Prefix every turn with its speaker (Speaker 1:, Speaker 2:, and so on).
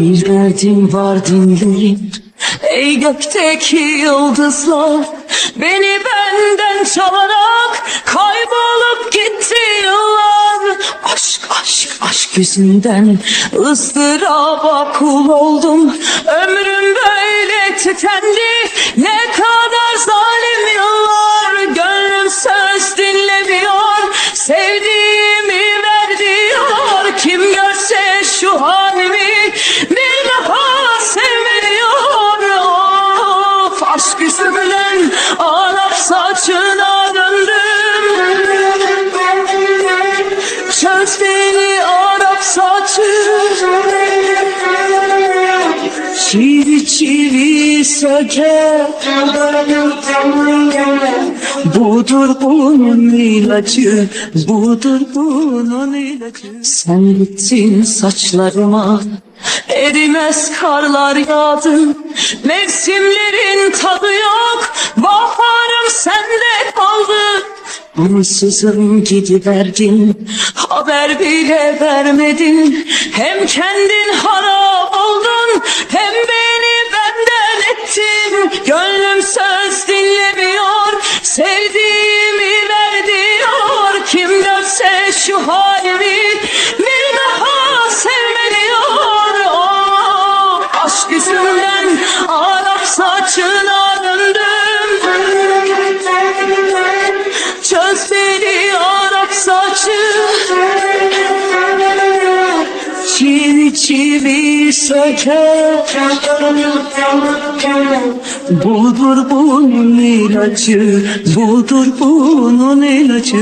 Speaker 1: Bir derdim var dinleyin Ey gökteki yıldızlar Beni benden çalarak Kaybolup gitti yıllar. Aşk aşk aşk yüzünden ıstıraba kul oldum. Ömrüm böyle tükendi. Ne kadar zalim yıllar Gönlüm söz dinlemiyor. Sevdiğimi ver diyor Kim görse şu halimi Beni Arap saçı. Çivi çivi söker Budur bunun ilacı Budur bunun ilacı. Sen gittin saçlarıma Erimez karlar yağdı. Mevsimlerin tadı yok Ansızın gidiverdin Haber bile vermedin. Hem kendin harap oldun Hem beni benden ettin. Gönlüm söz dinlemiyor Sevdiğimi ver diyor Kim görse şu halimi Bir daha sevmeliyor oh, Aşk yüzünden Arap saçına. döndüm söker Budur bunun ilacı Budur bunun ilacı